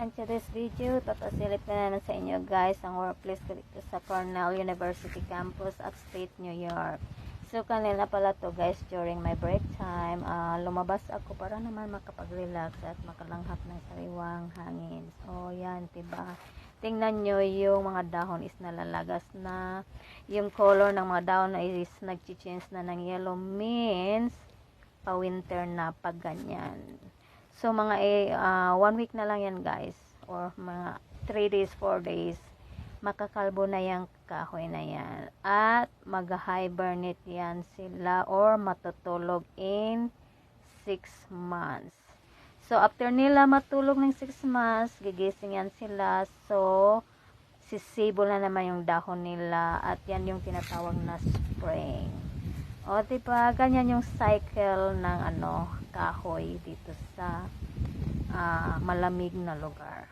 And today's video, tatasilip ko na naman sa inyo guys ang workplace ko dito sa Cornell University campus, upstate New York. So kanina pala to guys during my break time, ah, lumabas ako para naman makapag-relax at makalanghap ng sariwang hangin. So yan, 'di ba? Tingnan nyo yung mga dahon is nalalagas na. Yung color ng mga dahon na is nag-change na ng yellow means pa-winter na pag ganyan. So mga ah, one week na lang yan guys or mga 3 days, 4 days makakalbo na yung kahoy na yan at mag-hibernate yan sila or matutulog in 6 months. So after nila matulog ng 6 months, gigising yan sila. So sisibo na naman yung dahon nila at yan yung tinatawag na spring. O, diba? Ganyan yung cycle ng ano, kahoy dito sa ah, malamig na lugar.